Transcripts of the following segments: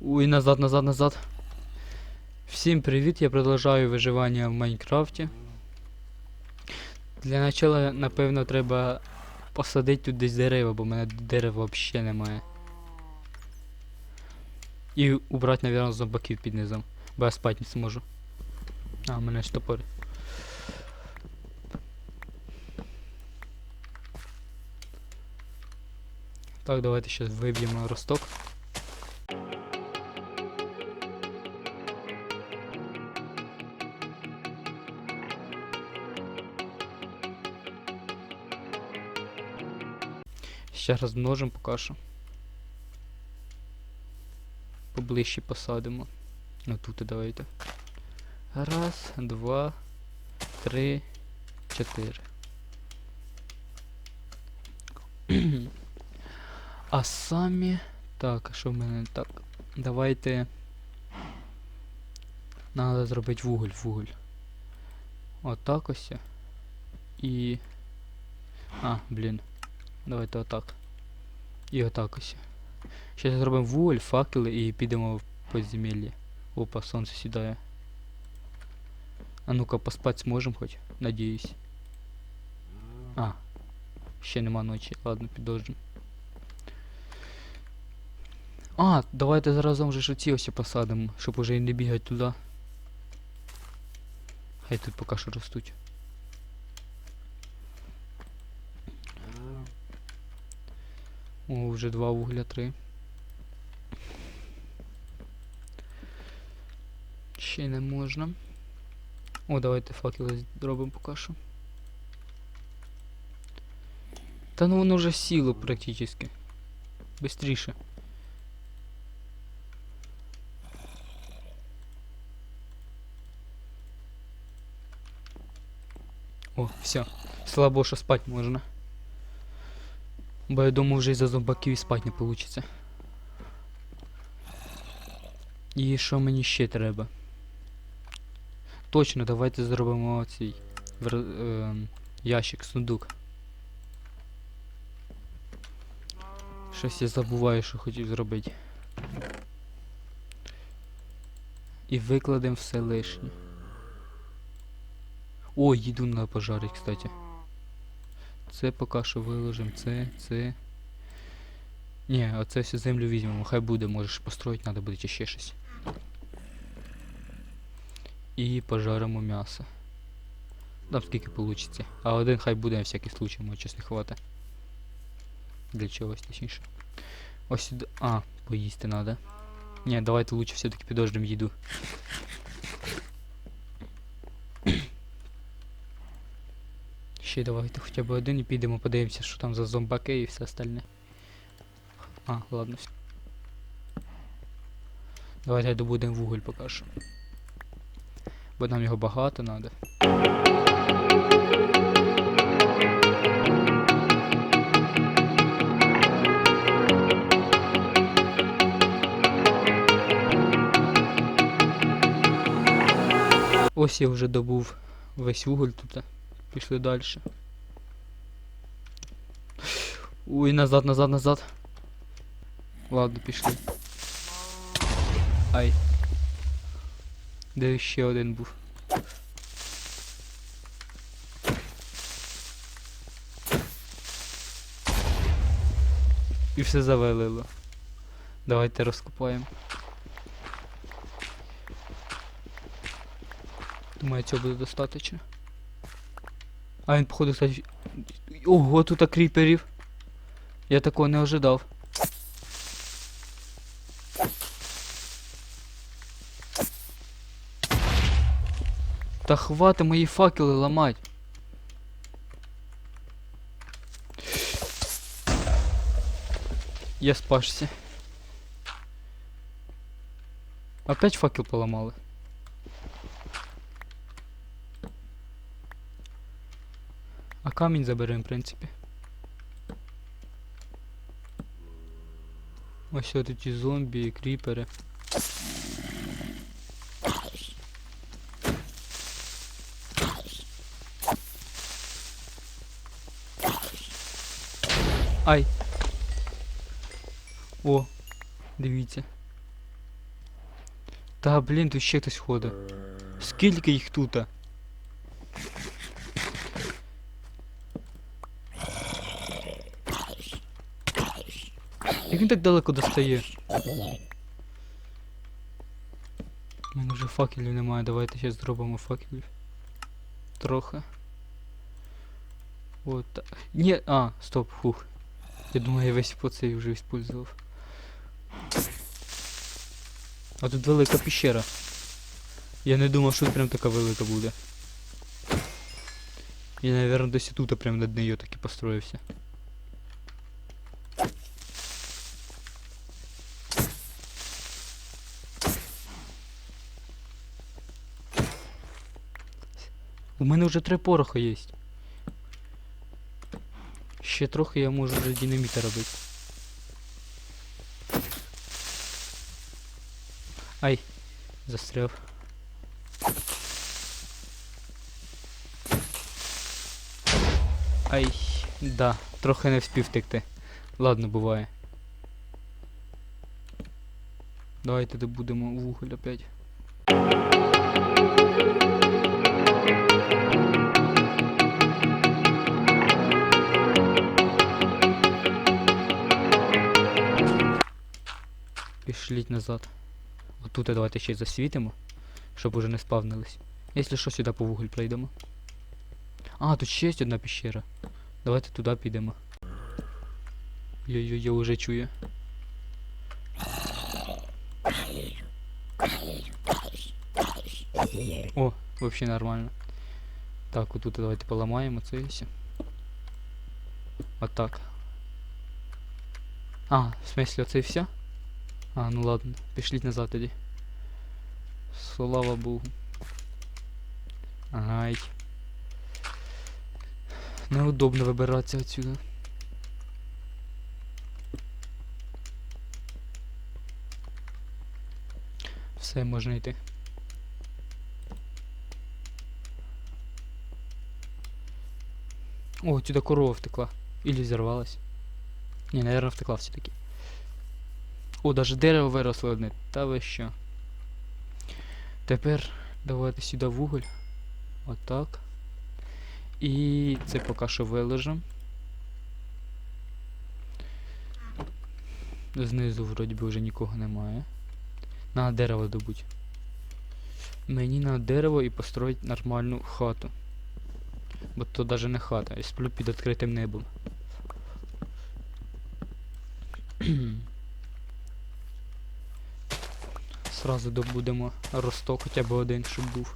Ой, назад, назад, назад. Всім привіт, я продовжую виживання в Майнкрафті. Для начала, напевно, треба посадити тут десь дерева, бо в мене дерева взагалі немає. І убрати, мабуть, зомбаків під низом, бо я спати не зможу. А, у мене ж топор. Так, давайте ще виб'ємо росток. Ще розмножимо поки що. Поближче посадимо. Ну тут і давайте. Раз, два, три, чотири. а самі. Так, а що в мене так? Давайте. Надо зробити вуголь, вуголь. Отак ось. І. А, блін. Давайте отак. І отак ось. Зараз зробимо вуголь, факели і підемо в подземелля. Опа, сонце сідає. А ну-ка поспати зможемо хоч, надіюсь. А. Ще нема ночі. Ладно, підождемо. А, давайте заразом же ж оці ось посадимо, щоб уже і не бігати туди. Хай тут поки що ростуть. О, вже два вугля, три. Ще не можна. О, давайте факели зробимо поки що. Та ну воно вже сіло практически. Быстріше. О, все. Слабо, що спать можна. Бо я думаю, вже із-за зомбаків і спать не вийде. І що мені ще треба? Точно, давайте зробимо цей вер... е, ящик, сундук. Щось я забуваю, що хотів зробити. І викладемо все лишнє. О, їду на пожарить, кстати. Це поки що виложимо, це, це. Ні, оце всю землю візьмемо, хай буде, можеш построїти, треба буде ще щось. І пожаримо м'ясо. Там скільки вийде. А один хай буде на всякий случай, може щось не хватить. Для чогось точніше. Ось сюди. А, поїсти треба. Ні, давайте лучше все-таки підождемо їду. Ще давайте хоча б один і підемо подивимося, що там за зомбаки і все остальне. А, ладно. Давайте добудемо вуголь поки. Бо нам його багато треба. Ось я вже добув весь вуголь тут. Пішли далі. Ой, назад, назад, назад. Ладно, пішли. Ай. Де ще один був? І все завалило. Давайте розкопаємо. Думаю, цього буде достатньо. А він, походу, кстати. Ого, тут кріперів. Я такого не ожидав. Та хвати мої факели ламать. Я спасся. Опять факел поломали. А камінь заберемо, в принципі. Ось тут і зомбі, і кріпери. Ай. О, дивіться. Та блін, тут ще хтось ходить. Скільки їх тут? Як він так далеко достає? У мене вже факелів немає, давайте ще зробимо факелів. Трохи. От. та- Ні, а, стоп, хух. Я думаю, я весь по цей вже использував. А тут велика піщера. Я не думав, що тут прям така велика буде. Я, наверное, десь тут прям над нею таки построївся. Мене вже три пороха є. Ще трохи я можу вже динаміта робити. Ай, застряв. Ай, да, трохи не вспів втекти. Ладно, буває. Давайте добудемо вуголь опять. Пішліть назад. Отут давайте ще й засвітимо, щоб уже не спавнились. Якщо що, сюди по вуголь пройдемо. А, тут ще є одна піщера. Давайте туди підемо. Йо-йо-йо, уже чую. О, вообще нормально. Так, отут давайте поламаємо це все. Отак. А, в смысле, оце і все? А, ну ладно, пішліть назад тоді. Слава Богу. Ай. Неудобно вибиратися отсюда. Все, можна йти. О, сюда корова втекла. Или взорвалась. Не, наверное, втекла все-таки. О, даже дерево виросло одне. Та ви що? Тепер давайте сюди вуголь. Отак. І це поки що виложимо. Знизу вроді би вже нікого немає. На дерево добуть. Мені на дерево і построїть нормальну хату. Бо то даже не хата, я сплю під відкритим небом. Сразу добудемо росток хоча б один, щоб був.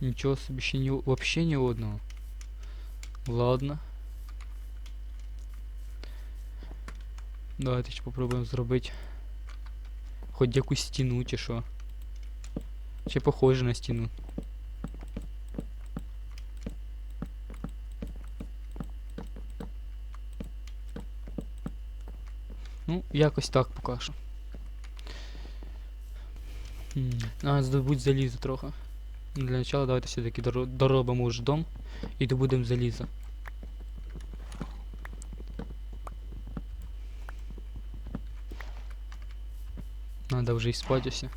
Нічого собі ще ні, вообще ні одного. Ладно. Давайте ще попробуємо зробити хоч якусь стіну чи що. Чи похоже на стіну. Ну, якось так поки що. М, А, здобудь залізо трохи. Для начала давайте все-таки доробимо уже дом і добудемо залізо. Надо вже і спати все.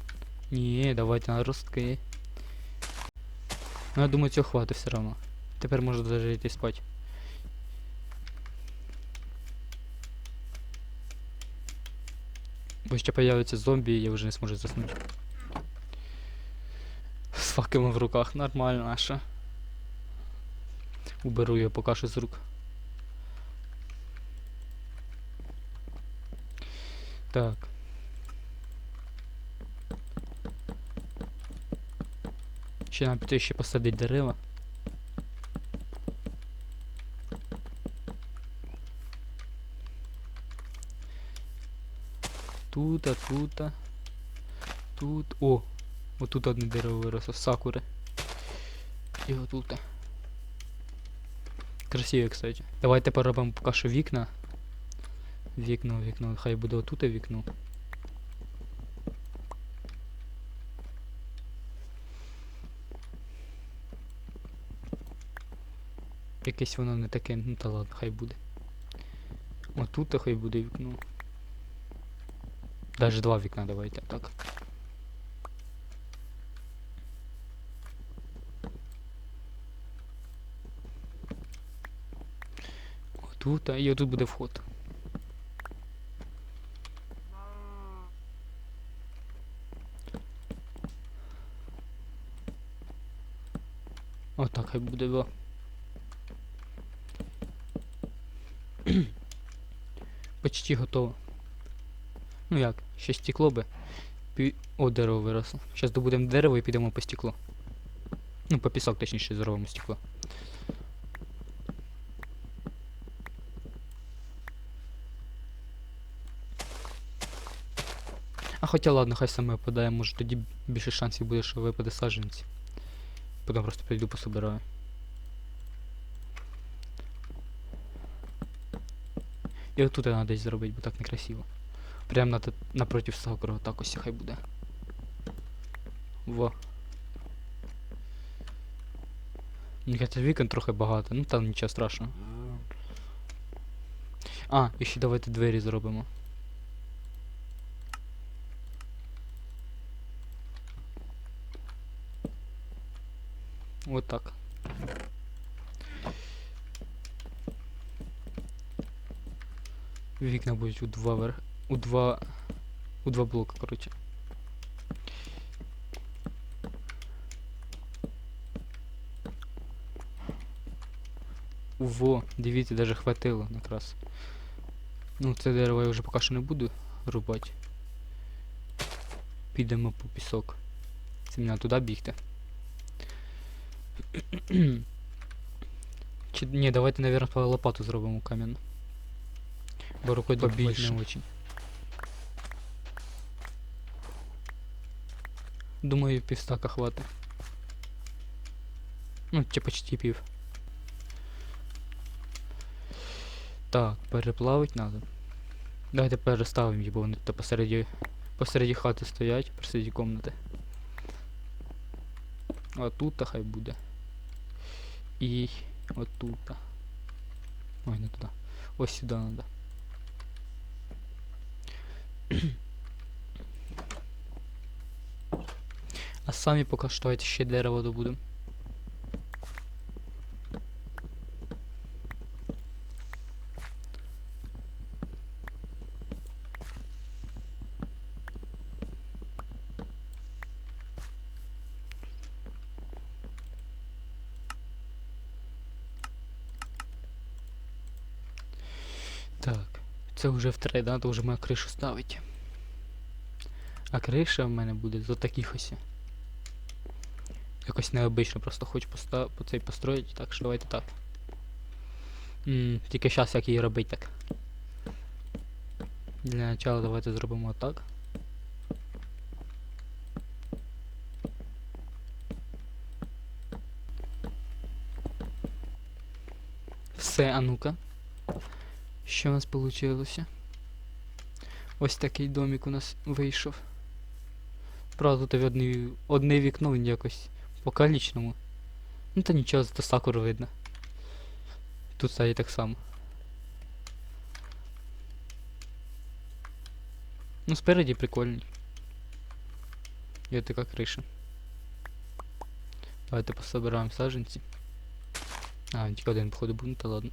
Ні, давайте на ростки. Ну, я думаю, цього хватить все равно. Тепер можна даже йти спати. Бо ще появляться зомбі, я вже не зможу заснути. З факелом в руках, нормально, а що? Уберу його поки що з рук. Так. Ще нам піти ще посадити дерева. Тут, а тут. а. Тут. О! Отут одне дерево виросло, сакури. І отут. Красиво, кстати. Давайте поробимо поки що вікна. Вікно, вікно. Хай буде отут вікно. Якесь воно не таке, ну та ладно, хай буде. Отут хай буде вікно. Даже два вікна давайте, так. Отут, а і отут буде вход. Отак хай буде, во. Почти готово. Ну як, ще стекло би. Пі... О, дерево виросло. Зараз добудемо дерево і підемо по стекло. Ну, по пісок, точніше, зробимо стекло. А хоча ладно, хай саме випадає, може тоді більше шансів буде, що випаде саджанці. Потім просто прийду пособираю. І отут треба десь зробити, бо так некрасиво. Прям на, напротив сакуру, так ось хай буде. Во. Мені кажется, вікон трохи багато, ну там нічого страшного. А, і ще давайте двері зробимо. Вот так. Вікна будуть у два верх. У два. У два блока, коротше. Во, дивіться, даже хватило якраз. Ну, це дерево я вже поки що не буду рубати. Підемо по пісок. Це мені туди бігти. Чи ні, давайте, наверное, лопату зробимо кам'яну. Бо добувати Побільше. не очень. Думаю, півстака хватить. Ну, чи почти пів. Так, переплавить надо. Давайте переставимо їх, бо вони тут посереді, посереді хати стоять, посереді комнати. А тут хай буде. І отут. Ой, не туди. Ось сюди надо. А самі поки що ще дерево добудемо. Так, це вже в втре, да? То вже моя кришу ставить. А криша в мене буде з таких ось. Якось необично, просто хочу поста по цей построїти, так що давайте так. М тільки зараз як її робити так. Для начала давайте зробимо так. Все, а ну-ка. Що у нас вийшло? Ось такий домик у нас вийшов. Правда, тут одне, одне вікно якось покалічному. Ну та нічого, зато сакуру видно. Тут стає так само. Ну спереді прикольний. Є така криша. Давайте пособираємо саджанці. А, тільки один походу був, ну та ладно.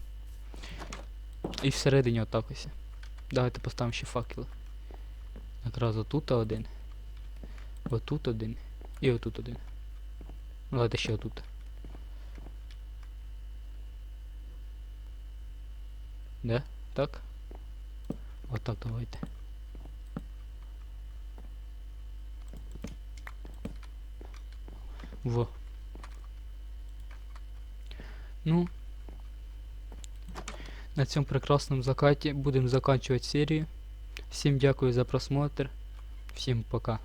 І всередині отак ось. Давайте поставимо ще факели. Якраз отут один. Отут один. І отут один. Давайте ще отут. Да? Так? Отак давайте. Во. Ну. На цьому прекрасному закаті будемо заканчивать серію. Всім дякую за просмотр. Всім пока.